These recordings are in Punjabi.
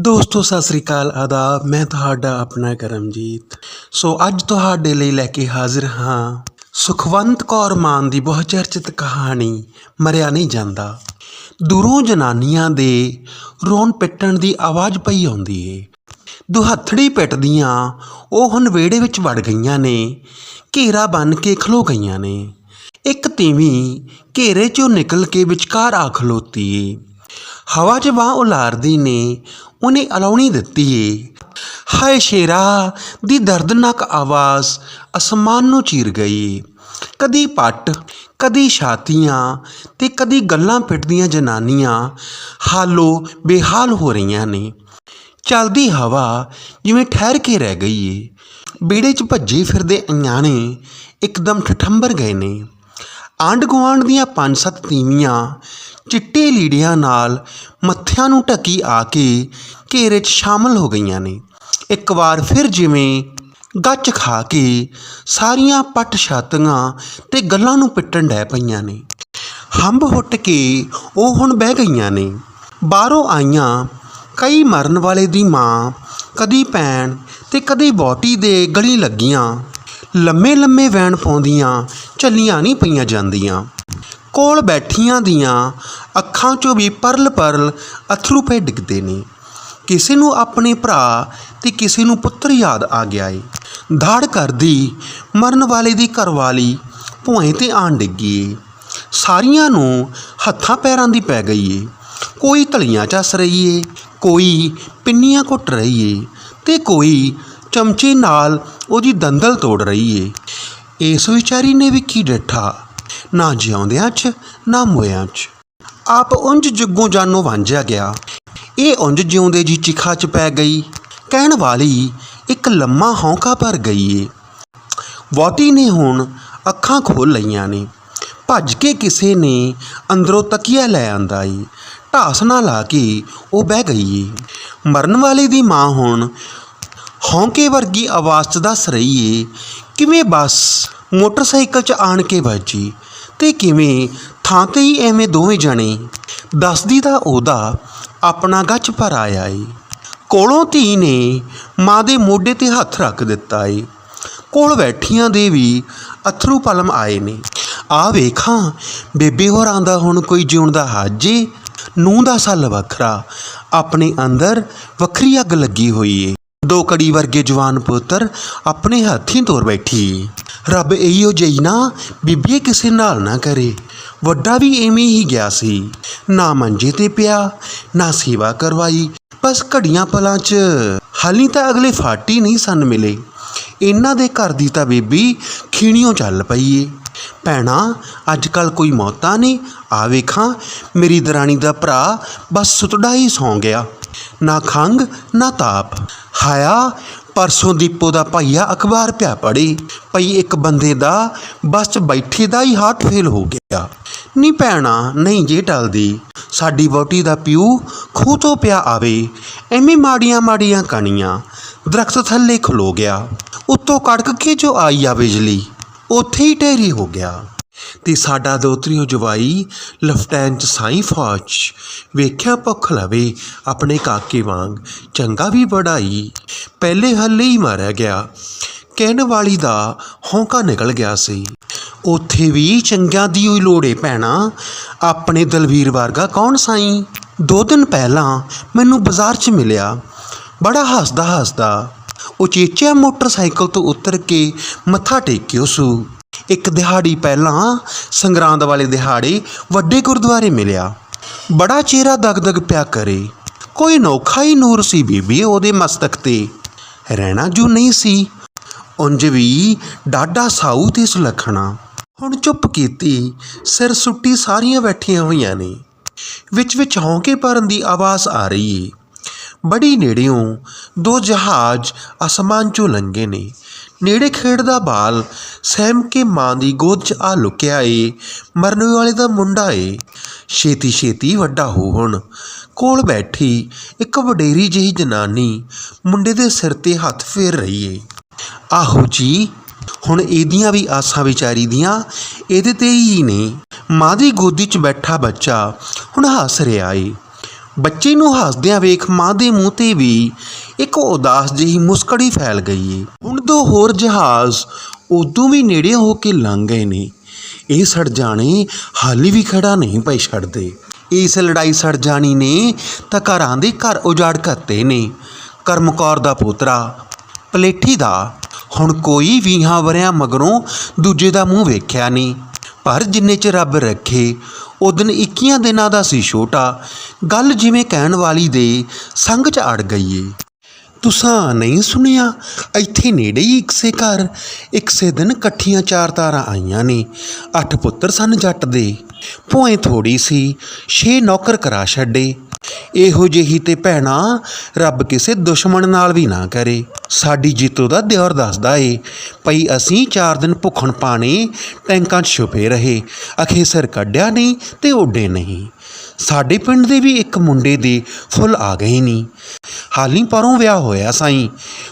ਦੋਸਤੋ, ਸਤਿ ਸ੍ਰੀ ਅਕਾਲ, ਆਦਾਬ। ਮੈਂ ਤੁਹਾਡਾ ਆਪਣਾ ਕਰਮਜੀਤ। ਸੋ, ਅੱਜ ਤੁਹਾਡੇ ਲਈ ਲੈ ਕੇ ਹਾਜ਼ਰ ਹਾਂ ਸੁਖਵੰਤ ਕੌਰ ਮਾਨ ਦੀ ਬਹੁ ਚਰਚਿਤ ਕਹਾਣੀ, ਮਰਿਆ ਨਹੀਂ ਜਾਂਦਾ। ਦੂਰੋਂ ਜਨਾਨੀਆਂ ਦੇ ਰੋਣ ਪਿੱਟਣ ਦੀ ਆਵਾਜ਼ ਪਈ ਆਉਂਦੀ ਏ। ਦੁਹੱਥੜੀ ਪਿੱਟਦੀਆਂ ਉਹ ਹੁਣ ਵਿਹੜੇ ਵਿੱਚ ਵੜ ਗਈਆਂ ਨੇ, ਘੇਰਾ ਬੰਨ ਕੇ ਖਲੋ ਗਈਆਂ ਨੇ। ਇੱਕ ਤੀਵੀਂ ਘੇਰੇ ਚੋਂ ਨਿਕਲ ਕੇ ਵਿਚਕਾਰ ਆ ਖਲੋਤੀ ਏ। ਹਵਾ 'ਚ ਬਾਹ ਉਲਾਰਦੀ ਨੇ, ਉਹਨੇ ਅਲਾਉਣੀ ਦਿੱਤੀ ਏ। ਹਾਏ ਸ਼ੇਰਾ, ਦੀ ਦਰਦਨਾਕ ਆਵਾਜ਼ ਅਸਮਾਨ ਨੂੰ ਚੀਰ ਗਈ ਕਦੀ ਪੱਟ, ਕਦੀ ਛਾਤੀਆਂ ਤੇ ਕਦੀ ਗੱਲਾਂ ਪਿੱਟਦੀਆਂ ਜਨਾਨੀਆਂ ਹਾਲੋ ਬੇਹਾਲ ਹੋ ਰਹੀਆਂ ਨੇ। ਚਲਦੀ ਹਵਾ ਜਿਵੇਂ ਠਹਿਰ ਕੇ ਰਹਿ ਗਈ ਏ। ਬੇੜੇ 'ਚ ਭੱਜੇ ਫਿਰਦੇ ਅਣਿਆਣੇ ਇੱਕਦਮ ਠਠੰਬਰ ਗਏ ਨੇ। ਆਂਢ ਗੁਆਂਢ ਦੀਆਂ ਪੰਜ ਸੱਤ ਤੀਵੀਆਂ ਚਿੱਟੇ ਲੀੜਿਆਂ ਨਾਲ ਮੱਥਿਆਂ ਨੂੰ ਢੱਕੀ ਆ ਕੇ ਘੇਰੇ 'ਚ ਸ਼ਾਮਲ ਹੋ ਗਈਆਂ ਨੇ। ਇੱਕ ਵਾਰ ਫਿਰ ਜਿਵੇਂ ਗੱਚ ਖਾ ਕੇ ਸਾਰੀਆਂ ਪੱਟ ਛਾਤੀਆਂ ਤੇ ਗੱਲਾਂ ਨੂੰ ਪਿੱਟਣ ਡੈ ਪਈਆਂ ਨੇ। ਹੰਬ ਹੁੱਟ ਕੇ ਉਹ ਹੁਣ ਬਹਿ ਗਈਆਂ ਨੇ। ਬਾਹਰੋਂ ਆਈਆਂ ਕਈ ਮਰਨ ਵਾਲੇ ਦੀ ਮਾਂ, ਕਦੀ ਭੈਣ ਤੇ ਕਦੀ ਬੋਟੀ ਦੇ ਗਲੀ ਲੱਗੀਆਂ। ਲੰਮੇ ਲੰਮੇ ਵੈਣ ਪਾਉਂਦੀਆਂ, ਝੱਲੀਆਂ ਨਹੀਂ ਪਈਆਂ ਜਾਂਦੀਆਂ। ਕੋਲ ਬੈਠੀਆਂ ਦੀਆਂ ਅੱਖਾਂ 'ਚੋਂ ਵੀ ਪਰਲ ਪਰਲ ਅਥਰੂ ਪਏ ਡਿੱਗਦੇ ਨੇ। ਕਿਸੇ ਨੂੰ ਆਪਣੇ ਭਰਾ ਤੇ ਕਿਸੇ ਨੂੰ ਪੁੱਤਰ ਯਾਦ ਆ ਗਿਆ ਏ। ਧਾੜ ਕਰਦੀ ਮਰਨ ਵਾਲੇ ਦੀ ਘਰਵਾਲੀ ਭੁਏ ਤੇ ਆਣ ਡਿੱਗੀ ਏ। ਸਾਰੀਆਂ ਨੂੰ ਹੱਥਾਂ ਪੈਰਾਂ ਦੀ ਪੈ ਗਈ ਏ। ਕੋਈ ਧਲੀਆਂ ਚੱਸ ਰਹੀ ਏ, ਕੋਈ ਪਿੰਨੀਆਂ ਘੁੱਟ ਰਹੀ ਏ ਤੇ ਕੋਈ ਚਮਚੇ ਨਾਲ ਉਹਦੀ ਦੰਦਲ ਤੋੜ ਰਹੀ ਏ। ਇਸ ਵਿਚਾਰੀ ਨੇ ਵੀ ਕੀ ਡੱਠਾ? ਨਾ ਜਿਉਂਦਿਆਂ 'ਚ, ਨਾ ਮੋਇਆਂ 'ਚ। ਆਪ ਉਂਝ ਜੁੱਗੋਂ ਜਾਨੋਂ ਵਾਂਝਿਆ ਗਿਆ। ਇਹ ਉਂਝ ਜਿਉਂਦੇ ਜੀ ਚਿਖਾ 'ਚ ਪੈ ਗਈ। ਕਹਿਣ ਵਾਲੀ ਇੱਕ ਲੰਮਾ ਹੌਂਕਾ ਭਰ ਗਈ ਏ। ਵੋਟੀ ਨੇ ਹੁਣ ਅੱਖਾਂ ਖੋਲ ਲਈਆਂ ਨੇ। ਭੱਜ ਕੇ ਕਿਸੇ ਨੇ ਅੰਦਰੋਂ ਤਕੀਆ ਲੈ ਆਂਦਾ ਏ। ਢਾਸ ਨਾ ਲਾ ਕੇ ਉਹ ਬਹਿ ਗਈ ਏ। ਮਰਨ ਵਾਲੇ ਦੀ ਮਾਂ ਹੁਣ ਹੌਂਕੇ ਵਰਗੀ ਆਵਾਜ਼ 'ਚ ਦੱਸ ਰਹੀ ਏ, ਕਿਵੇਂ ਬੱਸ? ਮੋਟਰਸਾਈਕਲ 'ਚ ਆਣ ਕੇ ਵੱਜੀ ਤੇ ਕਿਵੇਂ? ਥਾਂ ਤੇ ਹੀ ਐਵੇਂ ਦੋਵੇਂ ਜਣੇ? ਦੱਸਦੀ ਤਾਂ ਉਹਦਾ ਆਪਣਾ ਗੱਚ ਭਰ ਆਇਆ ਏ। ਕੋਲੋਂ ਧੀ ਨੇ ਮਾਂ ਦੇ ਮੋਢੇ ਤੇ ਹੱਥ ਰੱਖ ਦਿੱਤਾ ਏ। ਕੋਲ ਬੈਠੀਆਂ ਦੇ ਵੀ ਅਥਰੂ ਪਲਮ ਆਏ ਨੇ। ਆ ਵੇਖਾਂ, ਬੇਬੇ ਹੋਰਾਂ ਦਾ ਹੁਣ ਕੋਈ ਜਿਉਣ ਦਾ ਹਾਜੇ ਨੂੰ ਦਾ ਸੱਲ ਵੱਖਰਾ, ਆਪਣੇ ਅੰਦਰ ਵੱਖਰੀ ਅੱਗ ਲੱਗੀ ਹੋਈ ਏ। ਦੋ ਕੜੀ ਵਰਗੇ ਜਵਾਨ ਪੁੱਤਰ ਆਪਣੇ ਹੱਥੀਂ ਤੋਰ ਬੈਠੀ। ਰੱਬ ਇਹੋ ਜਿਹੀ ਨਾ ਬੀਬੀ ਕਿਸੇ ਨਾਲ ਨਾ ਕਰੇ। ਵੱਡਾ ਵੀ ਐਵੇਂ ਹੀ ਗਿਆ ਸੀ। ਨਾ ਮੰਜੇ ਤੇ ਪਿਆ, ਨਾ ਸੇਵਾ ਕਰਵਾਈ। ਬਸ ਘੜੀਆਂ ਪਲਾਂ 'ਚ ਹਾਲੀ ਤਾਂ ਅਗਲੇ ਫਾਟੀ ਨਹੀਂ ਸਨ ਮਿਲੇ। ਇਹਨਾਂ ਦੇ ਘਰ ਦੀ ਤਾਂ ਬੀਬੀ ਖੀਣੀਓ ਚੱਲ ਪਈ ਏ ਭੈਣਾ, ਅੱਜ ਕੱਲ ਕੋਈ ਮੌਤਾਂ ਨਹੀਂ। ਆ ਵੇਖਾਂ, ਮੇਰੀ ਦਰਾਣੀ ਦਾ ਭਰਾ ਬਸ ਸੁਤੜਾ ਹੀ ਸੌਂ ਗਿਆ। ਨਾ ਖੰਗ ਨਾ ਤਾਪ। ਹਾਇਆ, ਪਰਸੋਂ ਦੀਪੋ ਦਾ ਭਾਈਆ ਅਖਬਾਰ ਪਿਆ ਪੜੀ ਪਈ ਇੱਕ ਬੰਦੇ ਦਾ ਬਸ 'ਚ ਬੈਠੇ ਦਾ ਹੀ ਹਾਰਟ ਫੇਲ ਹੋ ਗਿਆ। ਨਹੀਂ ਭੈਣਾ, ਨਹੀਂ ਜੇ ਟਲਦੀ। ਸਾਡੀ ਵੋਟੀ ਦਾ ਪਿਓ ਖੂਹ ਤੋਂ ਪਿਆ ਆਵੇ। ਐਵੇਂ ਮਾੜੀਆਂ ਮਾੜੀਆਂ ਕਣੀਆਂ ਦਰਖਤ ਥੱਲੇ ਖਲੋ ਗਿਆ। ਉੱਤੋਂ ਕੜਕ ਕੇ ਜੋ ਆਈ ਆ ਬਿਜਲੀ, ਉੱਥੇ ਹੀ ਢੇਰੀ ਹੋ ਗਿਆ। ਤੇ ਸਾਡਾ ਦੋਤਰੀਓ ਜਵਾਈ ਲੈਫਟੈਨੈਂਟ ਸਾਈ ਫੌਜ। ਵੇਖਿਆ ਭੁੱਖ ਲਵੇ ਆਪਣੇ ਕਾਕੇ ਵਾਂਗ, ਚੰਗਾ ਵੀ ਬੜਾਈ ਪਹਿਲੇ ਹੱਲੇ ਹੀ ਮਾਰਿਆ ਗਿਆ। ਕਹਿਣ ਵਾਲੀ ਦਾ ਹੌਂਕਾ ਨਿਕਲ ਗਿਆ ਸੀ। ਉੱਥੇ ਵੀ ਚੰਗਿਆਂ ਦੀ ਹੋਈ ਲੋੜੇ ਪੈਣਾ, ਆਪਣੇ ਦਲਵੀਰ ਵਰਗਾ ਕੌਣ ਸਾਈ? ਦੋ ਦਿਨ ਪਹਿਲਾਂ ਮੈਨੂੰ ਬਾਜ਼ਾਰ 'ਚ ਮਿਲਿਆ। ਬੜਾ ਹੱਸਦਾ ਹੱਸਦਾ ਉਚੇਚਿਆ ਮੋਟਰਸਾਈਕਲ ਤੋਂ ਉਤਰ ਕੇ ਮੱਥਾ ਟੇਕਿਓ ਸੂ। ਇੱਕ ਦਿਹਾੜੀ ਪਹਿਲਾਂ ਸੰਗਰਾਂਦ ਵਾਲੇ ਦਿਹਾੜੇ ਵੱਡੇ ਗੁਰਦੁਆਰੇ ਮਿਲਿਆ। ਬੜਾ ਚਿਹਰਾ ਦਗਦਗ ਪਿਆ ਕਰੇ। ਕੋਈ ਨੋਖਾ ਹੀ ਨੂਰ ਸੀ ਬੀਬੀ ਉਹਦੇ ਮਸਤਕ ਤੇ। ਰਹਿਣਾ ਜੂ ਨਹੀਂ ਸੀ। ਉਂਝ ਵੀ ਡਾਡਾ ਸਾਊ ਤੇ ਸੁਲੱਖਣਾ। ਹੁਣ ਚੁੱਪ ਕੀਤੀ, ਸਿਰ ਸੁੱਟੀ ਸਾਰੀਆਂ ਬੈਠੀਆਂ ਹੋਈਆਂ ਨੇ। ਵਿੱਚ ਵਿੱਚ ਹੌਂਕੇ ਭਰਨ ਦੀ ਆਵਾਜ਼ ਆ ਰਹੀ ਏ। ਬੜੀ ਨੇੜਿਓਂ ਦੋ ਜਹਾਜ਼ ਅਸਮਾਨ 'ਚੋਂ ਲੰਘੇ ਨੇ। ਨੇੜੇ ਖੇਡਦਾ ਬਾਲ ਸਹਿਮ ਕੇ ਮਾਂ ਦੀ ਗੋਦ 'ਚ ਆ ਲੁਕਿਆ ਏ, ਮਰਨ ਵਾਲੇ ਦਾ ਮੁੰਡਾ ਏ। ਛੇਤੀ ਛੇਤੀ ਵੱਡਾ ਹੋ ਹੁਣ। ਕੋਲ ਬੈਠੀ ਇੱਕ ਵਡੇਰੀ ਜਿਹੀ ਜਨਾਨੀ ਮੁੰਡੇ ਦੇ ਸਿਰ ਤੇ ਹੱਥ ਫੇਰ ਰਹੀ ਏ। ਆਹੋ ਜੀ, ਹੁਣ ਇਹਦੀਆਂ ਵੀ ਆਸਾਂ ਵਿਚਾਰੀ ਦੀਆਂ ਇਹਦੇ ਤੇ ਹੀ ਨੇ। ਮਾਂ ਦੀ ਗੋਦੀ 'ਚ ਬੈਠਾ ਬੱਚਾ ਹੁਣ ਹੱਸ ਰਿਹਾ ਏ। ਬੱਚੇ ਨੂੰ ਹੱਸਦਿਆਂ ਵੇਖ ਮਾਂ ਦੇ ਮੂੰਹ ਤੇ ਵੀ ਇੱਕ ਉਦਾਸ ਜਿਹੀ ਮੁਸਕੜੀ ਫੈਲ ਗਈ ਏ। ਹੁਣ ਦੋ ਹੋਰ ਜਹਾਜ਼ ਉਦੋਂ ਵੀ ਨੇੜੇ ਹੋ ਕੇ ਲੰਘ ਗਏ ਨੇ। ਇਹ ਸੜ ਜਾਣੇ ਹਾਲੀ ਵੀ ਖੜਾ ਨਹੀਂ ਪਈ ਛੱਡਦੇ। ਇਸ ਲੜਾਈ ਸੜ ਜਾਣੀ ਨੇ ਤਾਂ ਘਰਾਂ ਦੇ ਘਰ ਉਜਾੜ ਕਰਤੇ ਨੇ। ਕਰਮਕੌਰ ਦਾ ਪੋਤਰਾ, ਪਲੇਠੀ ਦਾ। ਹੁਣ ਕੋਈ ਵੀਹਾਂ ਵਰਿਆਂ ਮਗਰੋਂ ਦੂਜੇ ਦਾ ਮੂੰਹ ਵੇਖਿਆ ਨਹੀਂ। ਪਰ ਜਿੰਨੇ ਚ ਰੱਬ ਰੱਖੇ ਉਦਨ 21 ਦਿਨਾਂ ਦਾ ਸੀ ਛੋਟਾ। ਗੱਲ ਜਿਵੇਂ ਕਹਿਣ ਵਾਲੀ ਦੇ ਸੰਗ ਚ ਅੜ ਗਈ ਏ ਤੁਸਾਂ ਨਹੀਂ ਸੁਣਿਆ? ਇੱਥੇ ਨੇੜੇ ਹੀ ਇੱਕਸੇ ਘਰ। ਇੱਕਸੇ ਦਿਨ ਇਕੱਠੀਆਂ ਚਾਰ ਤਾਰਾਂ ਆਈਆਂ ਨੇ। ਅੱਠ ਪੁੱਤਰ ਸਨ ਜੱਟ ਦੇ। ਭੋਏ ਥੋੜੀ ਸੀ। ਛੇ ਨੌਕਰ ਕਰਾ ਛੱਡੇ। ਇਹੋ ਜਿਹੀ ਤੇ ਭੈਣਾ ਰੱਬ ਕਿਸੇ ਦੁਸ਼ਮਣ ਨਾਲ ਵੀ ਨਾ ਕਰੇ। ਸਾਡੀ ਜੀਤੋ ਦਾ ਦਿਓਰ ਦੱਸਦਾ ਏ ਪਈ ਅਸੀਂ ਚਾਰ ਦਿਨ ਭੁੱਖਣ ਪਾਣੇ, ਟੈਂਕਾਂ 'ਚ ਛੁਪੇ ਰਹੇ। ਅਖੇ ਸਿਰ ਕੱਢਿਆ ਨਹੀਂ ਤੇ ਉੱਡੇ ਨਹੀਂ। ਸਾਡੇ ਪਿੰਡ ਦੇ ਵੀ ਇੱਕ ਮੁੰਡੇ ਦੇ ਫੁੱਲ ਆ ਗਏ ਨਹੀਂ ਹਾਲੀ ਪਰੋਂ ਵਿਆਹ ਹੋਇਆ ਸਾਈ।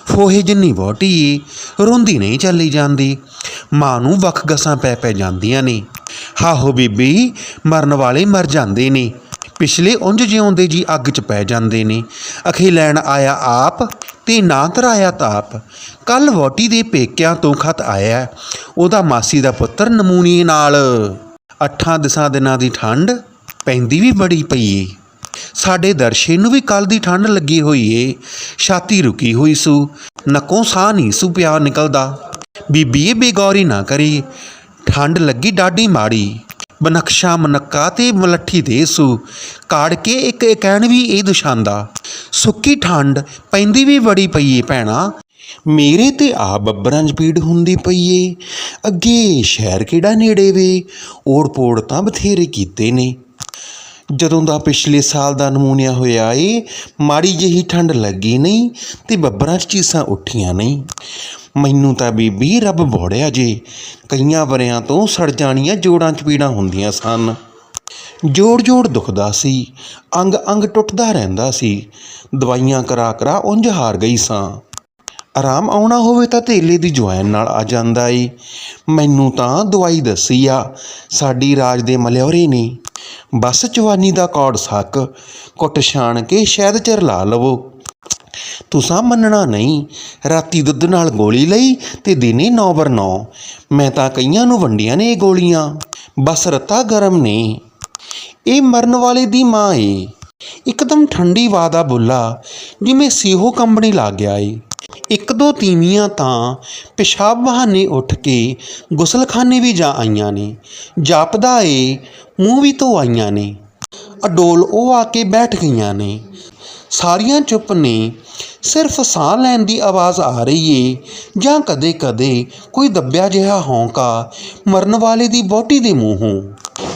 ਫੋਹੇ ਜਿੰਨੀ ਵੋਟੀ ਏ, ਰੋਂਦੀ ਨਹੀਂ ਚੱਲੀ ਜਾਂਦੀ। ਮਾਂ ਨੂੰ ਵੱਖ ਗਸਾਂ ਪੈ ਪੈ ਜਾਂਦੀਆਂ ਨੇ। ਹਾਹੋ ਬੀਬੀ, ਮਰਨ ਵਾਲੇ ਮਰ ਜਾਂਦੇ ਨੇ। ਪਿਛਲੇ ਉਂਝ ਜਿਉਂਦੇ ਜੀ ਅੱਗ 'ਚ ਪੈ ਜਾਂਦੇ ਨੇ। ਅਖੇ ਲੈਣ ਆਇਆ ਆਪ ਤੇ ਨਾ ਤਰਾਇਆ ਤਾਪ। ਕੱਲ ਵੋਟੀ ਦੇ ਪੇਕਿਆਂ ਤੋਂ ਖਤ ਆਇਆ, ਉਹਦਾ ਮਾਸੀ ਦਾ ਪੁੱਤਰ ਨਮੂਨੀ ਨਾਲ। ਅੱਠਾਂ ਦਸਾਂ ਦਿਨਾਂ ਦੀ ਠੰਡ ਪੈਂਦੀ ਵੀ ਬੜੀ ਪਈ ਏ। ਸਾਡੇ ਦਰਸ਼ੇ ਨੂੰ ਵੀ ਕੱਲ ਦੀ ਠੰਡ ਲੱਗੀ ਹੋਈ ਏ। ਛਾਤੀ ਰੁਕੀ ਹੋਈ ਸੂ। ਨੱਕੋਂ ਸਾਹ ਨਹੀਂ ਸੂ ਪਿਆ ਨਿਕਲਦਾ। ਬੀਬੀ ਇਹ ਬੇਗੌਰੀ ਨਾ ਕਰੀ। ਠੰਡ ਲੱਗੀ ਡਾਢੀ ਮਾੜੀ। ਬਨਕਸ਼ਾ ਮਨੱਕਾ ਤੇ ਮਲੱਠੀ ਦੇ ਸੂ। ਕਾੜ ਕੇ ਇੱਕ ਕਹਿਣ ਵੀ ਇਹ ਦੁਸ਼ਾਂਦਾ। ਸੁੱਕੀ ਠੰਡ ਪੈਂਦੀ ਵੀ ਬੜੀ ਪਈ ਏ ਭੈਣਾ। ਮੇਰੇ ਤੇ ਆ ਬੱਬਰਾਂ 'ਚ ਪੀੜ ਹੁੰਦੀ ਪਈ ਏ। ਅੱਗੇ ਸ਼ਹਿਰ ਕਿਹੜਾ ਨੇੜੇ ਵੇ। ਓੜ ਪੋੜ ਤਾਂ ਬਥੇਰੇ ਕੀਤੇ ਨੇ। ਜਦੋਂ ਦਾ ਪਿਛਲੇ ਸਾਲ ਦਾ ਨਮੂਨੀਆ ਹੋਇਆ ਏ, ਮਾੜੀ ਜਿਹੀ ਠੰਡ ਲੱਗੀ ਨਹੀਂ ਤੇ ਬੱਬਰਾਂ 'ਚ ਚੀਸਾਂ ਉੱਠੀਆਂ ਨਹੀਂ। ਮੈਨੂੰ ਤਾਂ ਬੀਬੀ ਰੱਬ ਬੋੜਿਆ ਜੇ, ਕਈਆਂ ਵਰਿਆਂ ਤੋਂ ਸੜ ਜਾਣੀਆਂ ਜੋੜਾਂ 'ਚ ਪੀੜਾਂ ਹੁੰਦੀਆਂ ਸਨ। ਜੋੜ ਜੋੜ ਦੁਖਦਾ ਸੀ, ਅੰਗ ਅੰਗ ਟੁੱਟਦਾ ਰਹਿੰਦਾ ਸੀ, ਦਵਾਈਆਂ ਕਰਾ ਕਰਾ ਉਂਝ ਹਾਰ ਗਈ ਸਾਂ। ਆਰਾਮ ਆਉਣਾ ਹੋਵੇ ਤਾਂ ਤੇਲੇ ਦੀ ਜੁਆਇਨ ਨਾਲ ਆ ਜਾਂਦਾ ਏ। ਮੈਨੂੰ ਤਾਂ ਦਵਾਈ ਦੱਸੀ ਆ, ਸਾਡੀ ਰਾਜ ਦੇ ਮਲਿਓਰੇ ਨੇ। ਬਸ ਜਵਾਨੀ ਦਾ ਕੌੜ ਸੱਕ, ਕੁੱਟ ਛਾਣ ਕੇ ਸ਼ਹਿਦ ਚਿਰ ਲਾ ਲਵੋ। ਤੁਸਾਂ ਮੰਨਣਾ ਨਹੀਂ, ਰਾਤੀ ਦੁੱਧ ਨਾਲ ਗੋਲੀ ਲਈ ਤੇ ਦਿਨੇ 9 ਬਰ 9 ਮੈਂ ਤਾਂ ਕਈਆਂ ਨੂੰ ਵੰਡੀਆਂ ਨੇ ਇਹ ਗੋਲੀਆਂ, ਬਸ ਰਤਾ ਗਰਮ ਨੇ। ਇਹ ਮਰਨ ਵਾਲੇ ਦੀ ਮਾਂ ਏ। ਇੱਕਦਮ ਠੰਡੀ ਵਾਦਾ ਬੁੱਲਾ, ਜਿਵੇਂ ਸੀਹੋ ਕੰਬਣੀ ਲੱਗ ਗਿਆ ਏ। ਇੱਕ ਦੋ ਤੀਵੀਆਂ ਤਾਂ ਪਿਸ਼ਾਬ ਬਹਾਨੇ ਉੱਠ ਕੇ ਗੁਸਲਖਾਨੇ ਵੀ ਜਾ ਆਈਆਂ ਨੇ। ਜਾਪਦਾ ਏ, ਮੂੰਹ ਵੀ ਧੋ ਆਈਆਂ ਨੇ। ਅਡੋਲ ਉਹ ਆ ਕੇ ਬੈਠ ਗਈਆਂ ਨੇ। ਸਾਰੀਆਂ ਚੁੱਪ ਨੇ। ਸਿਰਫ ਸਾਹ ਲੈਣ ਦੀ ਆਵਾਜ਼ ਆ ਰਹੀ ਏ, ਜਾਂ ਕਦੇ-ਕਦੇ ਕੋਈ ਦੱਬਿਆ ਜਿਹਾ ਹੌਂਕਾ ਮਰਨ ਵਾਲੇ ਦੀ ਬੋਟੀ ਦੇ ਮੂੰਹੋਂ।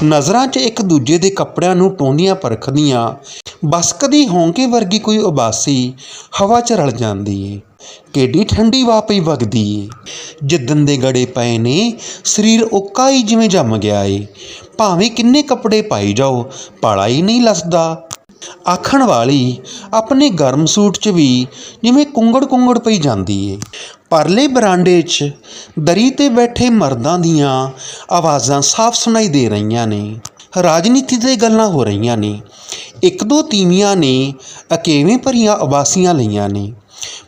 ਨਜ਼ਰਾਂ 'ਚ ਇੱਕ ਦੂਜੇ ਦੇ ਕੱਪੜਿਆਂ ਨੂੰ ਟੋਂਦੀਆਂ ਪਰਖਦੀਆਂ ਬਸ ਕਦੀ ਹੌਂਕੇ ਵਰਗੀ ਕੋਈ ਉਬਾਸੀ ਹਵਾ 'ਚ ਰਲ ਜਾਂਦੀ ਏ। ਕਿੱਡੀ ਠੰਡੀ ਵਾਪਈ ਵਗਦੀ ਏ। ਜਿੱਦਨ ਦੇ ਗੜੇ ਪਏ ਨੇ, ਸਰੀਰ ਉੱਕਾ ਹੀ ਜਿਵੇਂ ਜੰਮ ਗਿਆ ਏ। ਭਾਵੇਂ ਕਿੰਨੇ ਕੱਪੜੇ ਪਾਈ ਜਾਓ, ਪਾਲਾ ਹੀ ਨਹੀਂ ਲਸਦਾ। ਆਖਣ ਵਾਲੀ ਆਪਣੇ ਗਰਮ ਸੂਟ 'ਚ ਵੀ ਜਿਵੇਂ ਕੁੰਗੜ ਕੁੰਗੜ ਪਈ ਜਾਂਦੀ ਏ। ਪਰਲੇ ਬਰਾਂਡੇ 'ਚ ਦਰੀ ਤੇ ਬੈਠੇ ਮਰਦਾਂ ਦੀਆਂ ਆਵਾਜ਼ਾਂ ਸਾਫ਼ ਸੁਣਾਈ ਦੇ ਰਹੀਆਂ ਨੇ। ਰਾਜਨੀਤੀ ਤੇ ਗੱਲਾਂ ਹੋ ਰਹੀਆਂ ਨੇ। ਇੱਕ ਦੋ ਤੀਵੀਆਂ ਨੇ ਅਕੇਵੇਂ ਭਰੀਆਂ ਉਬਾਸੀਆਂ ਲਈਆਂ ਨੇ।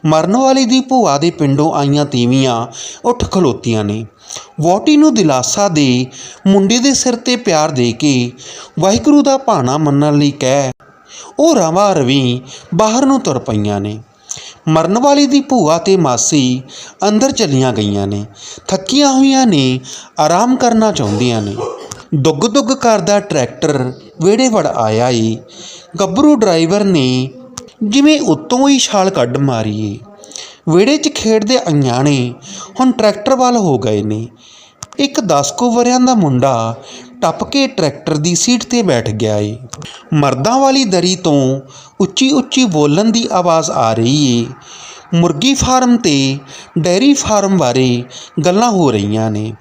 ਮਰਨ ਵਾਲੀ ਦੀ ਭੂਆ ਦੇ ਪਿੰਡੋਂ ਆਈਆਂ ਤੀਵੀਆਂ ਉੱਠ ਖਲੋਤੀਆਂ ਨੇ। ਵੋਟੀ ਨੂੰ ਦਿਲਾਸਾ ਦੇ ਮੁੰਡੇ ਦੇ ਸਿਰ ਤੇ ਪਿਆਰ ਦੇ ਕੇ ਵਾਹਿਗੁਰੂ ਦਾ ਭਾਣਾ ਮੰਨਣ ਲਈ ਕਹਿ, ਉਹ ਰਵਾ ਰਵੀ ਬਾਹਰ ਨੂੰ ਤੁਰ ਪਈਆਂ ਨੇ। ਮਰਨ ਵਾਲੀ ਦੀ ਭੂਆ ਤੇ ਮਾਸੀ ਅੰਦਰ ਚਲੀਆਂ ਗਈਆਂ ਨੇ। ਥੱਕੀਆਂ ਹੋਈਆਂ ਨੇ, ਆਰਾਮ ਕਰਨਾ ਚਾਹੁੰਦੀਆਂ ਨੇ। ਦੁੱਗ ਦੁੱਗ ਕਰਦਾ ਟਰੈਕਟਰ ਵਿਹੜੇ ਵੜ ਆਇਆ ਈ। ਗੱਭਰੂ ਡਰਾਈਵਰ ਨੇ ਜਿਵੇਂ ਉੱਤੋਂ ਹੀ ਛਾਲ ਕੱਢ ਮਾਰੀਏ ਏ ਵਿਹੜੇ 'ਚ ਖੇਡਦੇ ਅਣਜਾਣੇ ਹੁਣ ਟਰੈਕਟਰ ਵੱਲ ਹੋ ਗਏ ਨੇ। ਇੱਕ 10 ਕੁ ਵਰਿਆਂ ਦਾ ਮੁੰਡਾ ਟੱਪ ਕੇ ਟਰੈਕਟਰ ਦੀ ਸੀਟ ਤੇ ਬੈਠ ਗਿਆ ਏ। ਮਰਦਾਂ ਵਾਲੀ ਦਰੀ ਤੋਂ ਉੱਚੀ ਉੱਚੀ ਬੋਲਣ ਦੀ ਆਵਾਜ਼ ਆ ਰਹੀ ਏ। ਮੁਰਗੀ ਫਾਰਮ ਤੇ ਡੈਰੀ ਫਾਰਮ ਬਾਰੇ ਗੱਲਾਂ ਹੋ ਰਹੀਆਂ ਨੇ।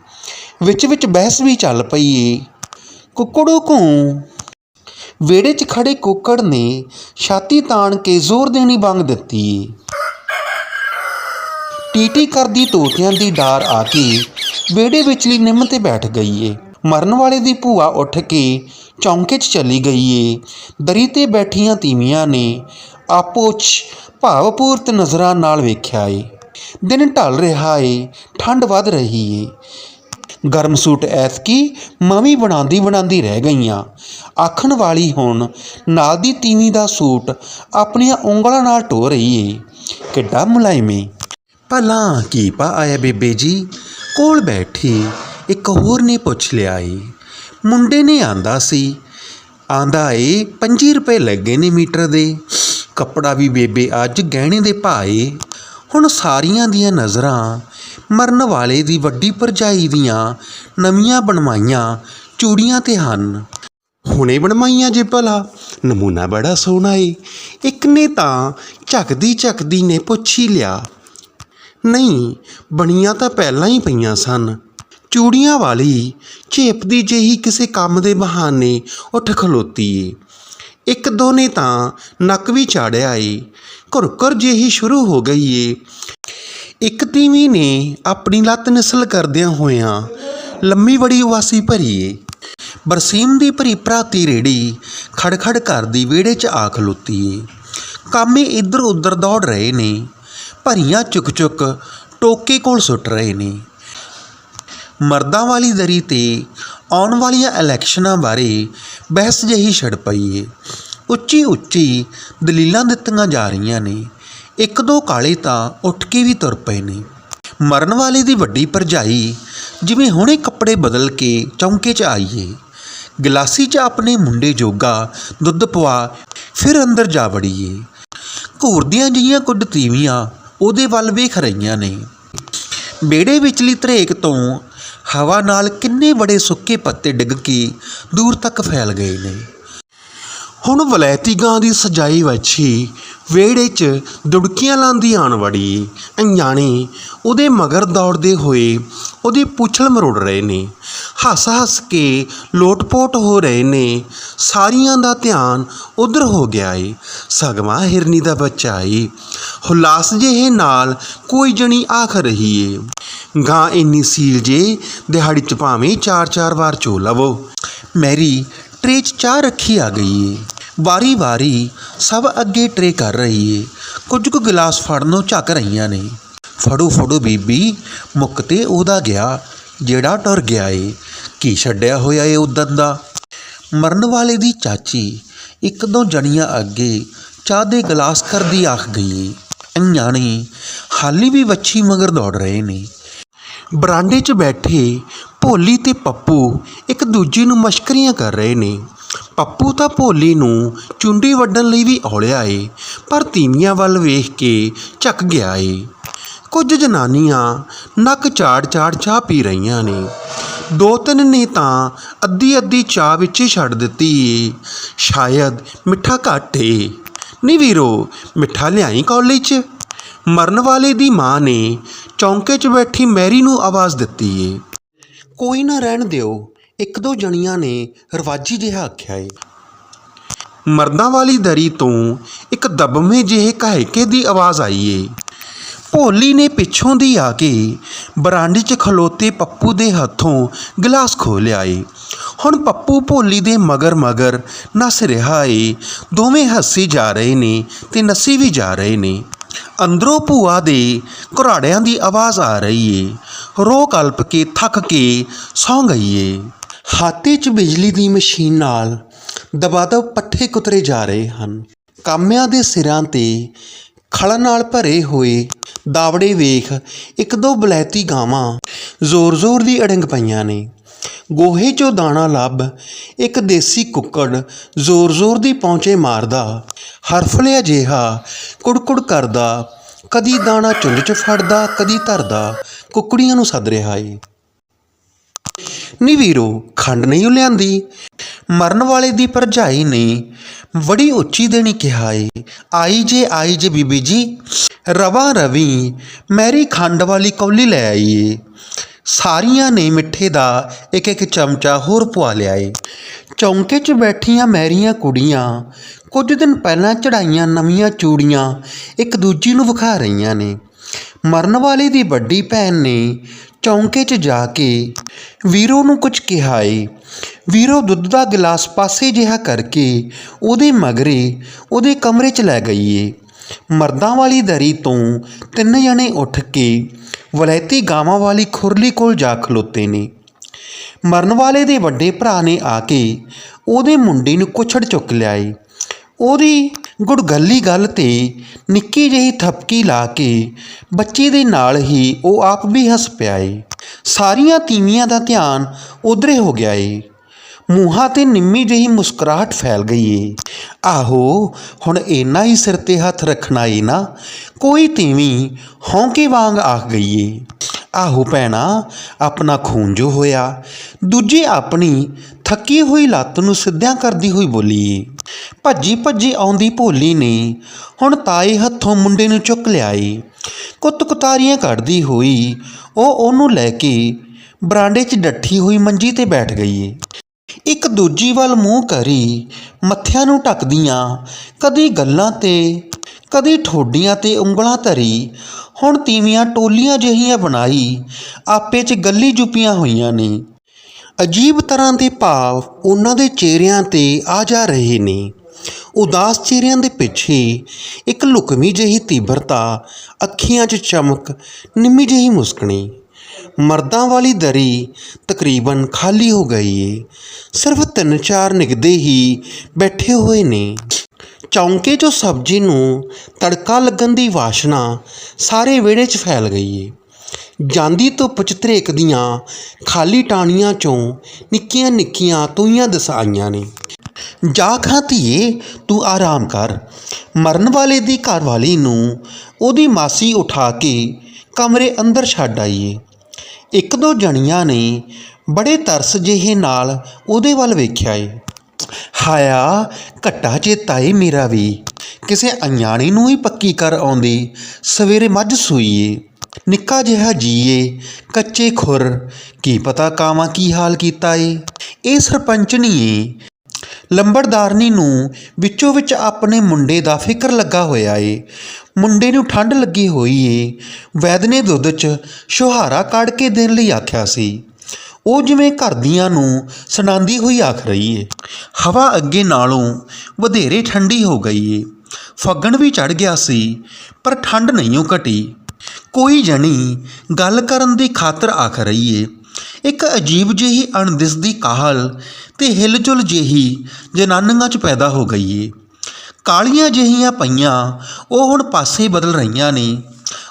ਵਿੱਚ ਵਿੱਚ ਬਹਿਸ ਵੀ ਚੱਲ ਪਈ ਏ। ਕੁੱਕੜੂ ਘੂ ਵਿਹੜੇ 'ਚ ਖੜੇ ਕੁੱਕੜ ਨੇ ਛਾਤੀ ਤਾਣ ਕੇ ਜ਼ੋਰ ਦੇਣੀ ਬੰਗ ਦਿੱਤੀ। ਏ ਟੀਟੀ ਕਰਦੀ ਤੋਤਿਆਂ ਦੀ ਡਾਰ ਆ ਕੇ ਵਿਹੜੇ ਵਿਚਲੀ ਨਿੰਮ ਤੇ ਬੈਠ ਗਈ ਏ ਮਰਨ ਵਾਲੇ ਦੀ ਭੂਆ ਉੱਠ ਕੇ ਚੌਂਕੇ 'ਚ ਚਲੀ ਗਈ ਏ ਦਰੀ ਤੇ ਬੈਠੀਆਂ ਤੀਵੀਆਂ ਨੇ ਆਪੋ 'ਚ ਭਾਵਪੂਰਤ ਨਜ਼ਰਾਂ ਨਾਲ ਵੇਖਿਆ ਏ। ਦਿਨ ਢਲ ਰਿਹਾ ਏ, ਠੰਡ ਵੱਧ ਰਹੀ ਏ। ਗਰਮ ਸੂਟ ਐਤਕੀ ਮਵੀ ਬਣਾਉਂਦੀ ਬਣਾਉਂਦੀ ਰਹਿ ਗਈਆਂ। ਆਖਣ ਵਾਲੀ ਹੁਣ ਨਾਲ ਦੀ ਤੀਵੀਂ ਦਾ ਸੂਟ ਆਪਣੀਆਂ ਉਂਗਲਾਂ ਨਾਲ ਢੋ ਰਹੀ ਏ। ਕਿੱਡਾ ਮੁਲਾਇਮੀ। ਭਲਾ ਕੀ ਪਾ ਆਇਆ ਬੇਬੇ ਜੀ? ਕੋਲ ਬੈਠੀ ਇੱਕ ਹੋਰ ਨੇ ਪੁੱਛ ਲਿਆ ਏ ਮੁੰਡੇ ਨੇ ਆਂਦਾ ਸੀ, ਆਂਦਾ ਏ 25 ਰੁਪਏ ਲੱਗੇ ਨੇ ਮੀਟਰ ਦੇ। ਕੱਪੜਾ ਵੀ ਬੇਬੇ ਅੱਜ ਗਹਿਣੇ ਦੇ ਭਾਏ ਹੁਣ ਸਾਰੀਆਂ ਦੀਆਂ ਨਜ਼ਰਾਂ ਮਰਨ ਵਾਲੇ ਦੀ ਵੱਡੀ ਭਰਜਾਈ ਦੀਆਂ ਨਵੀਆਂ ਬਣਵਾਈਆਂ ਚੂੜੀਆਂ ਤੇ ਹਨ। ਹੁਣੇ ਬਣਵਾਈਆਂ ਜੇ ਭਲਾ, ਨਮੂਨਾ ਬੜਾ ਸੋਹਣਾ ਏ। ਇੱਕ ਨੇ ਤਾਂ ਝਕਦੀ ਝਕਦੀ ਨੇ ਪੁੱਛ ਹੀ ਲਿਆ। ਨਹੀਂ, ਬਣੀਆਂ ਤਾਂ ਪਹਿਲਾਂ ਹੀ ਪਈਆਂ ਸਨ। ਚੂੜੀਆਂ ਵਾਲੀ ਝੇਪਦੀ ਜਿਹੀ ਕਿਸੇ ਕੰਮ ਦੇ ਬਹਾਨੇ ਉੱਠ ਖਲੋਤੀ ਏ। ਇੱਕ ਦੋ ਨੇ ਤਾਂ ਨੱਕ ਵੀ ਚਾੜਿਆ ਏ। ਘੁਰਕਰ ਜਿਹੀ ਸ਼ੁਰੂ ਹੋ ਗਈ ਏ। ਇੱਕ ਤੀਵੀਂ ਨੇ ਆਪਣੀ ਲੱਤ ਨਿਸਲ ਕਰਦਿਆਂ ਹੋਇਆਂ ਲੰਮੀ ਬੜੀ ਉਵਾਸੀ ਭਰੀਏ। ਬਰਸੀਮ ਦੀ ਭਰੀ ਭਰਾਤੀ ਰੇੜੀ ਖੜਖੜ ਕਰਦੀ ਵਿਹੜੇ 'ਚ ਆ ਖਲੋਤੀ ਏ ਕਾਮੇ ਇੱਧਰ ਉੱਧਰ ਦੌੜ ਰਹੇ ਨੇ, ਭਰੀਆਂ ਚੁੱਕ ਚੁੱਕ ਟੋਕੇ ਕੋਲ ਸੁੱਟ ਰਹੇ ਨੇ। ਮਰਦਾਂ ਵਾਲੀ ਦਰੀ ਤੇ ਆਉਣ ਵਾਲੀਆਂ ਇਲੈਕਸ਼ਨਾਂ ਬਾਰੇ ਬਹਿਸ ਜਿਹੀ ਛੜ ਪਈ ਏ। ਉੱਚੀ ਉੱਚੀ ਦਲੀਲਾਂ ਦਿੱਤੀਆਂ ਜਾ ਰਹੀਆਂ ਨੇ। ਇੱਕ ਦੋ ਕਾਲੇ ਤਾਂ ਉੱਠ ਕੇ ਵੀ ਤੁਰ ਪਏ ਨੇ। ਮਰਨ ਵਾਲੇ ਦੀ ਵੱਡੀ ਭਰਜਾਈ ਜਿਵੇਂ ਹੁਣੇ ਕੱਪੜੇ ਬਦਲ ਕੇ ਚੌਂਕੇ 'ਚ ਆਈਏ ਗਲਾਸੀ 'ਚ ਆਪਣੇ ਮੁੰਡੇ ਜੋਗਾ ਦੁੱਧ ਪਵਾ ਫਿਰ ਅੰਦਰ ਜਾ ਵੜੀਏ। ਘੂਰਦੀਆਂ ਜਿਹੀਆਂ ਕੁੱਡ ਤੀਵੀਆਂ ਉਹਦੇ ਵੱਲ ਵੇਖ ਰਹੀਆਂ ਨੇ। ਬੇੜੇ ਵਿਚਲੀ ਧਰੇਕ ਤੋਂ ਹਵਾ ਨਾਲ ਕਿੰਨੇ ਬੜੇ ਸੁੱਕੇ ਪੱਤੇ ਡਿੱਗ ਕੇ ਦੂਰ ਤੱਕ ਫੈਲ ਗਏ ਨੇ। ਹੁਣ ਵਲੈਤੀ ਗਾਂ ਦੀ ਸਜਾਈ ਵੱਛੀ ਵਿਹੜੇ 'ਚ ਦੁੜਕੀਆਂ ਲਾਂਦੀ ਆਣ ਵੜੀ। ਅਣਜਾਣੇ ਉਹਦੇ ਮਗਰ ਦੌੜਦੇ ਹੋਏ ਉਹਦੀ ਪੁੱਛਲ ਮਰੋੜ ਰਹੇ ਨੇ। ਹੱਸ ਹੱਸ ਕੇ ਲੋਟਪੋਟ ਹੋ ਰਹੇ ਨੇ। ਸਾਰੀਆਂ ਦਾ ਧਿਆਨ ਉਧਰ ਹੋ ਗਿਆ ਏ। ਸਗਮਾ ਹਿਰਨੀ ਦਾ ਬੱਚਾ ਏ ਹੁਲਾਸ ਜਿਹੇ ਨਾਲ ਕੋਈ ਜਣੀ ਆਖ ਰਹੀ ਏ। ਗਾਂ ਇੰਨੀ ਸੀਲ ਜੇ, ਦਿਹਾੜੀ ਚ ਭਾਵੇਂ ਚਾਰ ਚਾਰ ਵਾਰ ਚੋ ਲਵੋ। ਮੈਰੀ ਟਰੇ 'ਚ ਚਾਹ ਰੱਖੀ ਆ ਗਈ ਏ। ਵਾਰੀ ਵਾਰੀ ਸਭ ਅੱਗੇ ਟਰੇ ਕਰ ਰਹੀ ਏ ਕੁਝ ਕੁ ਗਲਾਸ ਫੜਨੋਂ ਝੱਕ ਰਹੀਆਂ ਨੇ। ਫੜੋ ਫੜੋ ਬੀਬੀ, ਮੁੱਕ ਤੇ ਉਹਦਾ ਗਿਆ, ਜਿਹੜਾ ਟੁਰ ਗਿਆ ਏ। ਕੀ ਛੱਡਿਆ ਹੋਇਆ ਏ ਉਦੋਂ ਦਾ? ਮਰਨ ਵਾਲੇ ਦੀ ਚਾਚੀ ਇੱਕ ਦੋ ਜਣੀਆਂ ਅੱਗੇ ਚਾਹ ਦੇ ਗਲਾਸ ਕਰਦੀ ਆਖ ਗਈ ਏ। ਅਣਜਾਣੇ ਹਾਲੀ ਵੀ ਵੱਛੀ ਮਗਰ ਦੌੜ ਰਹੇ ਨੇ। ਬਰਾਂਡੇ 'ਚ ਬੈਠੇ ਭੋਲੀ ਤੇ ਪੱਪੂ ਇੱਕ ਦੂਜੇ ਨੂੰ ਮਸ਼ਕਰੀਆਂ ਕਰ ਰਹੇ ਨੇ। ਪੱਪੂ ਤਾਂ ਭੋਲੀ ਨੂੰ ਚੁੰਡੀ ਵੱਢਣ ਲਈ ਵੀ ਔਲਿਆ ਏ, ਪਰ ਤੀਵੀਆਂ ਵੱਲ ਵੇਖ ਕੇ ਝੱਕ ਗਿਆ ਏ। ਕੁਝ ਜਨਾਨੀਆਂ ਨੱਕ ਝਾੜ ਝਾੜ ਚਾਹ ਪੀ ਰਹੀਆਂ ਨੇ। ਦੋ ਤਿੰਨ ਨੇ ਤਾਂ ਅੱਧੀ ਅੱਧੀ ਚਾਹ ਵਿੱਚ ਹੀ ਛੱਡ ਦਿੱਤੀ ਏ। ਸ਼ਾਇਦ ਮਿੱਠਾ ਘੱਟ ਏ। ਨਹੀਂ ਵੀਰੋ, ਮਿੱਠਾ ਲਿਆਈ ਕੌਲੀ 'ਚ? ਮਰਨ ਵਾਲੇ ਦੀ ਮਾਂ ਨੇ ਚੌਂਕੇ 'ਚ ਬੈਠੀ ਮੈਰੀ ਨੂੰ ਆਵਾਜ਼ ਦਿੱਤੀ ਏ। ਕੋਈ ਨਾ ਰਹਿਣ ਦਿਓ। ਇੱਕ ਦੋ ਜਣੀਆਂ ਨੇ ਰਵਾਜੀ ਜਿਹਾ ਆਖਿਆ ਏ। ਮਰਦਾਂ ਵਾਲੀ ਦਰੀ ਤੋਂ ਇੱਕ ਦਬਵੇਂ ਜਿਹੇ ਘਾਇਕੇ ਦੀ ਆਵਾਜ਼ ਆਈ ਏ। ਭੋਲੀ ਨੇ ਪਿੱਛੋਂ ਦੀ ਆ ਕੇ ਬਰਾਂਡੇ 'ਚ ਖਲੋਤੇ ਪੱਪੂ ਦੇ ਹੱਥੋਂ ਗਲਾਸ ਖੋਲਿਆ ਏ। ਹੁਣ ਪੱਪੂ ਭੋਲੀ ਦੇ ਮਗਰ ਮਗਰ ਨੱਸ ਰਿਹਾ ਏ। ਦੋਵੇਂ ਹੱਸੀ ਜਾ ਰਹੇ ਨੇ ਤੇ ਨੱਸੀ ਵੀ ਜਾ ਰਹੇ ਨੇ। ਅੰਦਰੋਂ ਭੂਆ ਦੇ ਘੁਰਾੜਿਆਂ ਦੀ ਆਵਾਜ਼ ਆ ਰਹੀ ਏ। ਰੋ ਕਲਪ ਕੇ, ਥੱਕ ਕੇ ਸੌਂ ਗਈ ਏ। ਹਾਤੇ 'ਚ ਬਿਜਲੀ ਦੀ ਮਸ਼ੀਨ ਨਾਲ ਦਬਾਦਬ ਪੱਠੇ ਕੁਤਰੇ ਜਾ ਰਹੇ ਹਨ। ਕਾਮਿਆਂ ਦੇ ਸਿਰਾਂ ਤੇ ਖਲ ਨਾਲ ਭਰੇ ਹੋਏ ਦਾਵੜੇ ਵੇਖ ਇੱਕ ਦੋ ਬਲੈਤੀ ਗਾਵਾਂ ਜ਼ੋਰ-ਜ਼ੋਰ ਦੀ ਅੜੰਗ ਪਈਆਂ ਨੇ। ਗੋਹੇ 'ਚੋਂ ਦਾਣਾ ਲੱਭ ਇੱਕ ਦੇਸੀ ਕੁੱਕੜ ਜ਼ੋਰ-ਜ਼ੋਰ ਦੀ ਪੌਂਚੇ ਮਾਰਦਾ ਹਰਫਲਿਆ ਜਿਹਾ ਕੁੜਕੁੜ ਕਰਦਾ। ਕਦੀ ਦਾਣਾ ਚੁੰਝ 'ਚ ਫੜਦਾ, ਕਦੀ ਧਰਦਾ, ਕੁੱਕੜੀਆਂ ਨੂੰ ਸੱਦ ਰਿਹਾ ਏ। ਨੀ ਵੀਰੋ, ਖੰਡ ਨਹੀਂ ਓ ਲਿਆਂਦੀ। ਮਰਨ ਵਾਲੇ ਦੀ ਭਰਜਾਈ ਨੇ ਬੜੀ ਉੱਚੀ ਦੇਣੀ ਕਿਹਾ ਏ। ਆਈ ਜੇ ਆਈ ਜੇ ਬੀਬੀ ਜੀ, ਰਵਾ ਰਵੀ, ਮੈਰੀ ਖੰਡ ਵਾਲੀ ਕੌਲੀ ਲੈ ਆਈ ਏ ਸਾਰੀਆਂ ਨੇ ਮਿੱਠੇ ਦਾ ਇੱਕ ਇੱਕ ਚਮਚਾ ਹੋਰ ਪਵਾ ਲਿਆ ਏ। ਚੌਂਕੇ 'ਚ ਬੈਠੀਆਂ ਮੈਰੀਆਂ ਕੁੜੀਆਂ, ਕੁਝ ਦਿਨ ਪਹਿਲਾਂ ਚੜਾਈਆਂ ਨਵੀਆਂ ਚੂੜੀਆਂ ਇੱਕ ਦੂਜੀ ਨੂੰ ਵਿਖਾ ਰਹੀਆਂ ਨੇ। ਮਰਨ ਵਾਲੇ ਦੀ ਵੱਡੀ ਭੈਣ ਨੇ ਚੌਂਕੇ 'ਚ ਜਾ ਕੇ ਵੀਰੋ ਨੂੰ ਕੁਝ ਕਿਹਾ ਏ। ਵੀਰੋ ਦੁੱਧ ਦਾ ਗਲਾਸ ਪਾਸੇ ਜਿਹਾ ਕਰਕੇ ਉਹਦੇ ਮਗਰੇ ਉਹਦੇ ਕਮਰੇ 'ਚ ਲੈ ਗਈ ਏ। ਮਰਦਾਂ ਵਾਲੀ ਦਰੀ ਤੋਂ ਤਿੰਨ ਜਣੇ ਉੱਠ ਕੇ ਵਲੈਤੀ ਗਾਵਾਂ ਵਾਲੀ ਖੁਰਲੀ ਕੋਲ ਜਾ ਖਲੋਤੇ ਨੇ। ਮਰਨ ਵਾਲੇ ਦੇ ਵੱਡੇ ਭਰਾ ਨੇ ਆ ਕੇ ਉਹਦੇ ਮੁੰਡੇ ਨੂੰ ਕੁਛੜ ਚੁੱਕ ਲਿਆ ਏ। ਉਹਦੀ ਗੁੜਗੱਲੀ ਗੱਲ ਤੇ ਨਿੱਕੀ ਜਿਹੀ ਥਪਕੀ ਲਾ ਕੇ ਬੱਚੇ ਦੇ ਨਾਲ ਹੀ ਉਹ ਆਪ ਵੀ ਹੱਸ ਪਿਆ ਏ ਸਾਰੀਆਂ ਤੀਵੀਆਂ ਦਾ ਧਿਆਨ ਉਧਰੇ ਹੋ ਗਿਆ ਏ। ਮੂੰਹਾਂ ਤੇ ਨਿੰਮੀ ਜਿਹੀ ਮੁਸਕਰਾਹਟ ਫੈਲ ਗਈ ਏ। ਆਹੋ, ਹੁਣ ਇੰਨਾ ਹੀ ਸਿਰ ਤੇ ਹੱਥ ਰੱਖਣਾ ਏ ਨਾ, ਕੋਈ ਤੀਵੀਂ ਹੌਂਕੇ ਵਾਂਗ ਆਖ ਗਈ ਏ। ਆਹੋ ਭੈਣਾ, ਆਪਣਾ ਖੂਨ ਜੋ ਹੋਇਆ, ਦੂਜੀ ਆਪਣੀ ਥੱਕੀ ਹੋਈ ਲੱਤ ਨੂੰ ਸਿੱਧਿਆਂ ਕਰਦੀ ਹੋਈ ਬੋਲੀ, ਭੱਜੀ ਭੱਜੀ ਆਉਂਦੀ ਭੋਲੀ ਨੇ, ਹੁਣ ਤਾਏ ਹੱਥੋਂ ਮੁੰਡੇ ਨੂੰ ਚੁੱਕ ਲਿਆਈ ਕੁੱਤ ਕੁਤਾਰੀਆਂ ਕੱਢਦੀ ਹੋਈ, ਉਹ ਉਹਨੂੰ ਲੈ ਕੇ ਬਰਾਂਡੇ 'ਚ ਡੱਠੀ ਹੋਈ ਮੰਜੀ ਤੇ ਬੈਠ ਗਈ। ਇੱਕ ਦੂਜੀ ਵੱਲ ਮੂੰਹ ਕਰੀ, ਮੱਥਿਆਂ ਨੂੰ ਢੱਕਦੀਆਂ, ਕਦੀ ਗੱਲਾਂ ਤੇ ਕਦੀ ਠੋਡੀਆਂ ਤੇ ਉਂਗਲਾਂ ਧਰੀ, ਹੁਣ ਤੀਵੀਆਂ ਟੋਲੀਆਂ ਜਿਹੀਆਂ ਬਣਾਈ, ਆਪੇ 'ਚ ਗੱਲੀ ਜੁਪੀਆਂ ਹੋਈਆਂ ਨੇ। ਅਜੀਬ ਤਰ੍ਹਾਂ ਦੇ ਭਾਵ ਉਹਨਾਂ ਦੇ ਚਿਹਰਿਆਂ ਤੇ ਆ ਜਾ ਰਹੇ ਨੇ। ਉਦਾਸ ਚਿਹਰਿਆਂ ਦੇ ਪਿੱਛੇ ਇੱਕ ਲੁਕਵੀਂ ਜਿਹੀ ਤੀਬਰਤਾ, ਅੱਖੀਆਂ 'ਚ ਚਮਕ, ਨਿੰਮੀ ਜਿਹੀ ਮੁਸਕਣੀ। ਮਰਦਾਂ ਵਾਲੀ ਦਰੀ ਤਕਰੀਬਨ ਖਾਲੀ ਹੋ ਗਈ ਏ। ਸਿਰਫ ਤਿੰਨ ਚਾਰ ਨਿਗਦੇ ਹੀ ਬੈਠੇ ਹੋਏ ਨੇ। ਚੌਂਕੇ 'ਚੋਂ ਸਬਜ਼ੀ ਨੂੰ ਤੜਕਾ ਲੱਗਣ ਦੀ ਵਾਸ਼ਨਾ ਸਾਰੇ ਵਿਹੜੇ 'ਚ ਫੈਲ ਗਈ ਏ। ਜਾਂਦੀ ਧੁੱਪ 'ਚ ਧਰੇਕਦੀਆਂ ਖਾਲੀ ਟਾਹਣੀਆਂ 'ਚੋਂ ਨਿੱਕੀਆਂ ਨਿੱਕੀਆਂ ਤੂਈਆਂ ਦਸਾਈਆਂ ਨੇ। ਜਾ ਖਾਂ ਧੀਏ, ਤੂੰ ਆਰਾਮ ਕਰ। ਮਰਨ ਵਾਲੇ ਦੀ ਘਰਵਾਲੀ ਨੂੰ ਉਹਦੀ ਮਾਸੀ ਉਠਾ ਕੇ ਕਮਰੇ ਅੰਦਰ ਛੱਡ ਆਈਏ ਇੱਕ ਦੋ ਜਣੀਆਂ ਨੇ ਬੜੇ ਤਰਸ ਜਿਹੇ ਨਾਲ ਉਹਦੇ ਵੱਲ ਵੇਖਿਆ ਏ। ਹਾਇਆ, ਘੱਟਾ ਚੇਤਾ ਏ ਮੇਰਾ ਵੀ। ਕਿਸੇ ਅਣਜਾਣੀ ਨੂੰ ਹੀ ਪੱਕੀ ਕਰ ਆਉਂਦੀ, ਸਵੇਰੇ ਮੱਝ ਸੂਈਏ, ਨਿੱਕਾ ਜਿਹਾ ਜੀਏ, ਕੱਚੇ ਖੁਰ, ਕੀ ਪਤਾ ਕਾਵਾਂ ਕੀ ਹਾਲ ਕੀਤਾ ਏ। ਇਹ ਸਰਪੰਚਣੀ ਏ। ਲੰਬੜਦਾਰਨੀ ਨੂੰ ਵਿੱਚੋਂ ਵਿੱਚ ਆਪਣੇ ਮੁੰਡੇ ਦਾ ਫਿਕਰ ਲੱਗਾ ਹੋਇਆ ਏ। ਮੁੰਡੇ ਨੂੰ ਠੰਡ ਲੱਗੀ ਹੋਈ ਏ। ਵੈਦ ਨੇ ਦੁੱਧ 'ਚ ਛੁਹਾਰਾ ਕੱਢ ਕੇ ਦੇਣ ਲਈ ਆਖਿਆ ਸੀ। ਉਹ ਜਿਵੇਂ ਘਰ ਦੀਆਂ ਨੂੰ ਸੁਣਾਉਂਦੀ ਹੋਈ ਆਖ ਰਹੀ ਏ। ਹਵਾ ਅੱਗੇ ਨਾਲੋਂ ਵਧੇਰੇ ਠੰਡੀ ਹੋ ਗਈ ਏ। ਫੱਗਣ ਵੀ ਚੜ ਗਿਆ ਸੀ, ਪਰ ਠੰਡ ਨਹੀਂ ਉਹ ਘਟੀ। ਕੋਈ ਜਣੀ ਗੱਲ ਕਰਨ ਦੀ ਖਾਤਰ ਆਖ ਰਹੀ ਏ। ਇੱਕ ਅਜੀਬ ਜਿਹੀ ਅਣਦਿਸਦੀ ਕਾਹਲ ਤੇ ਹਿਲਜੁਲ ਜਿਹੀ ਜਨਾਨੀਆਂ 'ਚ ਪੈਦਾ ਹੋ ਗਈ ਏ। ਕਾਲੀਆਂ ਜਿਹੀਆਂ ਪਈਆਂ ਉਹ ਹੁਣ ਪਾਸੇ ਬਦਲ ਰਹੀਆਂ ਨੇ।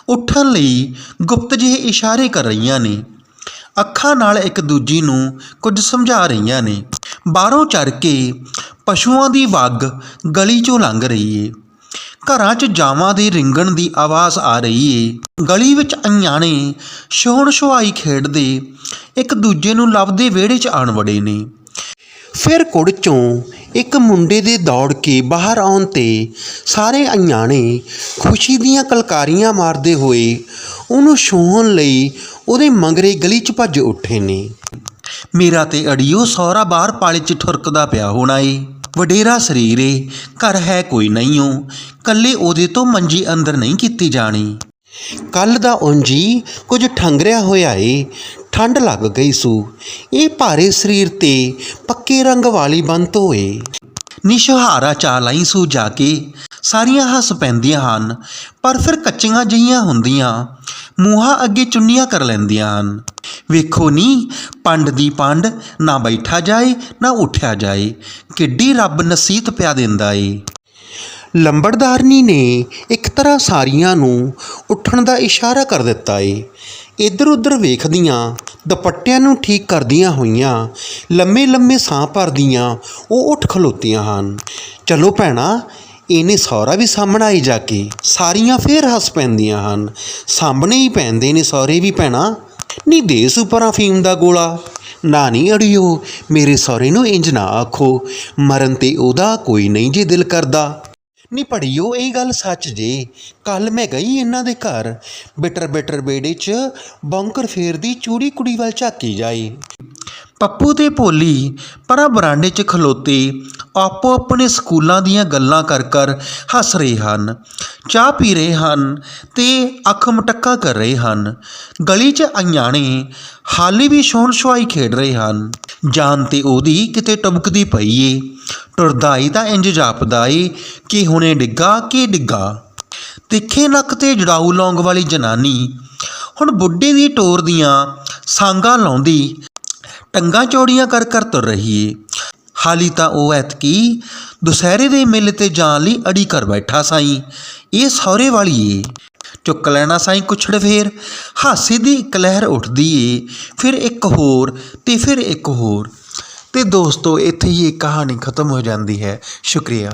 ਉੱਠਣ ਲਈ ਗੁਪਤ ਜਿਹੇ ਇਸ਼ਾਰੇ ਕਰ ਰਹੀਆਂ ਨੇ। ਅੱਖਾਂ ਨਾਲ ਇੱਕ ਦੂਜੀ ਨੂੰ ਕੁਝ ਸਮਝਾ ਰਹੀਆਂ ਨੇ। ਬਾਹਰੋਂ ਚੜ ਕੇ ਪਸ਼ੂਆਂ ਦੀ ਵੱਗ ਗਲੀ 'ਚੋਂ ਲੰਘ ਰਹੀ ਏ। ਘਰਾਂ 'ਚ ਜਾਵਾਂ ਦੇ ਰਿੰਗਣ ਦੀ ਆਵਾਜ਼ ਆ ਰਹੀ ਏ। ਗਲੀ ਵਿੱਚ ਅਣਜਾਣੇ ਛੋਹਣ ਛੁਹਾਈ ਖੇਡਦੇ ਇੱਕ ਦੂਜੇ ਨੂੰ ਲੱਭਦੇ ਵਿਹੜੇ 'ਚ ਆਣ ਵੜੇ ਨੇ। ਫਿਰ ਕੁੜ 'ਚੋਂ ਇੱਕ ਮੁੰਡੇ ਦੇ ਦੌੜ ਕੇ ਬਾਹਰ ਆਉਣ ਤੇ ਸਾਰੇ ਅਣਜਾਣੇ ਖੁਸ਼ੀ ਦੀਆਂ ਕਲਕਾਰੀਆਂ ਮਾਰਦੇ ਹੋਏ ਉਹਨੂੰ ਛੂਹਣ ਲਈ ਉਹਦੇ ਮੰਗਰੇ ਗਲੀ 'ਚ ਭੱਜ ਉੱਠੇ ਨੇ। ਮੇਰਾ ਤੇ ਅੜੀਓ ਸਹੁਰਾ ਬਾਹਰ ਪਾਲੇ 'ਚ ਠੁਰਕਦਾ ਪਿਆ ਹੋਣਾ ਏ। ਵਡੇਰਾ ਸਰੀਰ ਏ, ਘਰ ਹੈ ਕੋਈ ਨਹੀਂਓ, ਕੱਲੇ ਉਹਦੇ ਤੋਂ ਮੰਜੀ ਅੰਦਰ ਨਹੀਂ ਕੀਤੀ ਜਾਣੀ। ਕੱਲ ਦਾ ਉਂਜੀ ਕੁਝ ਠੰਗਰਿਆ ਹੋਇਆ ਏ ਠੰਡ ਲੱਗ ਗਈ ਸੂ। ਇਹ ਭਾਰੇ ਸਰੀਰ ਤੇ ਪੱਕੇ ਰੰਗ ਵਾਲੀ ਬੰਤ ਹੋਏ ਨਿਸ਼ਹਾਰਾ ਚਾ ਲਈ ਸੂ ਜਾ ਕੇ। ਸਾਰੀਆਂ ਹੱਸ ਪੈਂਦੀਆਂ ਹਨ, ਪਰ ਫਿਰ ਕੱਚੀਆਂ ਜਿਹੀਆਂ ਹੁੰਦੀਆਂ, ਮੂੰਹਾਂ ਅੱਗੇ ਚੁੰਨੀਆਂ ਕਰ ਲੈਂਦੀਆਂ ਹਨ। ਵੇਖੋ ਨੀ, ਪੰਡ ਦੀ ਪੰਡ ਨਾ ਬੈਠਾ ਜਾਏ, ਨਾ ਉੱਠਿਆ ਜਾਏ, ਕਿੱਡੀ ਰੱਬ ਨਸੀਹਤ ਪਿਆ ਦਿੰਦਾ ਏ। ਲੰਬੜਦਾਰਨੀ ਨੇ ਇੱਕ ਤਰ੍ਹਾਂ ਸਾਰੀਆਂ ਨੂੰ ਉੱਠਣ ਦਾ ਇਸ਼ਾਰਾ ਕਰ ਦਿੱਤਾ ਏ। ਇੱਧਰ ਉੱਧਰ ਵੇਖਦੀਆਂ ਦੁਪੱਟਿਆਂ ਨੂੰ ਠੀਕ ਕਰਦੀਆਂ ਹੋਈਆਂ ਲੰਮੇ ਲੰਮੇ ਸਾਹ ਭਰਦੀਆਂ, ਉਹ ਉੱਠ ਖਲੋਤੀਆਂ ਹਨ। ਚਲੋ ਭੈਣਾ, ਇਹਨੇ ਸਹੁਰਾ ਵੀ ਸਾਹਮਣਾ ਆਈ ਜਾ ਕੇ, ਸਾਰੀਆਂ ਫੇਰ ਹੱਸ ਪੈਂਦੀਆਂ ਹਨ। ਸਾਹਮਣੇ ਹੀ ਪੈਂਦੇ ਨੇ ਸਹੁਰੇ ਵੀ ਭੈਣਾ। ਨਹੀਂ ਦੇਸ ਉਪਰਾਂ ਫੀਮ ਦਾ ਗੋਲਾ। ਨਾ ਨਹੀਂ ਅੜਿਓ, ਮੇਰੇ ਸਹੁਰੇ ਨੂੰ ਇੰਜ ਨਾ ਆਖੋ, ਮਰਨ ਤੇ ਉਹਦਾ ਕੋਈ ਨਹੀਂ ਜੇ ਦਿਲ ਕਰਦਾ। ਨਹੀਂ ਪੜਿਓ ਇਹ ਗੱਲ ਸੱਚ ਜੇ। ਕੱਲ ਮੈਂ ਗਈ ਇਹਨਾਂ ਦੇ ਘਰ। ਬਿਟਰ ਬਿਟਰ ਬੇੜੇ 'ਚ ਬੌਂਕਰ ਫੇਰਦੀ ਚੂੜੀ ਕੁੜੀ ਵੱਲ ਝਾਕੀ ਜਾਈ। ਪੱਪੂ ਤੇ ਭੋਲੀ ਪਰਾਂ ਬਰਾਂਡੇ 'ਚ ਖਲੋਤੇ, ਆਪੋ ਆਪਣੇ ਸਕੂਲਾਂ ਦੀਆਂ ਗੱਲਾਂ ਕਰ ਕਰ ਹੱਸ ਰਹੇ ਹਨ। ਚਾਹ ਪੀ ਰਹੇ ਹਨ ਤੇ ਅੱਖ ਮਟੱਕਾ ਕਰ ਰਹੇ ਹਨ। ਗਲੀ 'ਚ ਅਣਜਾਣੇ ਹਾਲੀ ਵੀ ਛੋਹਣ ਛੁਆਈ ਖੇਡ ਰਹੇ ਹਨ। ਜਾਨ ਤੇ ਉਹਦੀ ਕਿਤੇ ਟਬਕਦੀ ਪਈ ਏ। ਟੁਰਦਾ ਈ ਤਾਂ ਇੰਜ ਜਾਪਦਾ ਏ ਕਿ ਹੁਣੇ ਡਿੱਗਾ ਕਿ ਡਿੱਗਾ। ਤਿੱਖੇ ਨੱਕ ਤੇ ਜੜਾਊ ਲੌਂਗ ਵਾਲੀ ਜਨਾਨੀ ਹੁਣ ਬੁੱਢੇ ਦੀ ਟੋਰ ਦੀਆਂ ਸਾਂਗਾਂ ਲਾਉਂਦੀ, ਟੰਗਾਂ ਚੌੜੀਆਂ ਕਰ ਕਰ ਤੁਰ ਰਹੀ ਏ। ਹਾਲੀ ਤਾਂ ਉਹ ਐਤਕੀ ਦੁਸਹਿਰੇ ਦੇ ਮੇਲੇ ਤੇ ਜਾਣ ਲਈ ਅੜੀ ਕਰ ਬੈਠਾ ਸਾਈ, ਇਹ ਸਹੁਰੇ ਵਾਲੀ ਏ। ਚੁੱਕ ਲੈਣਾ ਸਾਈ ਕੁਛੜ ਫੇਰ, ਹਾਸੇ ਦੀ ਇੱਕ ਲਹਿਰ ਉੱਠਦੀ ਏ, ਫਿਰ ਇੱਕ ਹੋਰ ਤੇ ਫਿਰ ਇੱਕ ਹੋਰ। ਅਤੇ ਦੋਸਤੋ ਇੱਥੇ ਹੀ ਇਹ ਕਹਾਣੀ ਖਤਮ ਹੋ ਜਾਂਦੀ ਹੈ। ਸ਼ੁਕਰੀਆ।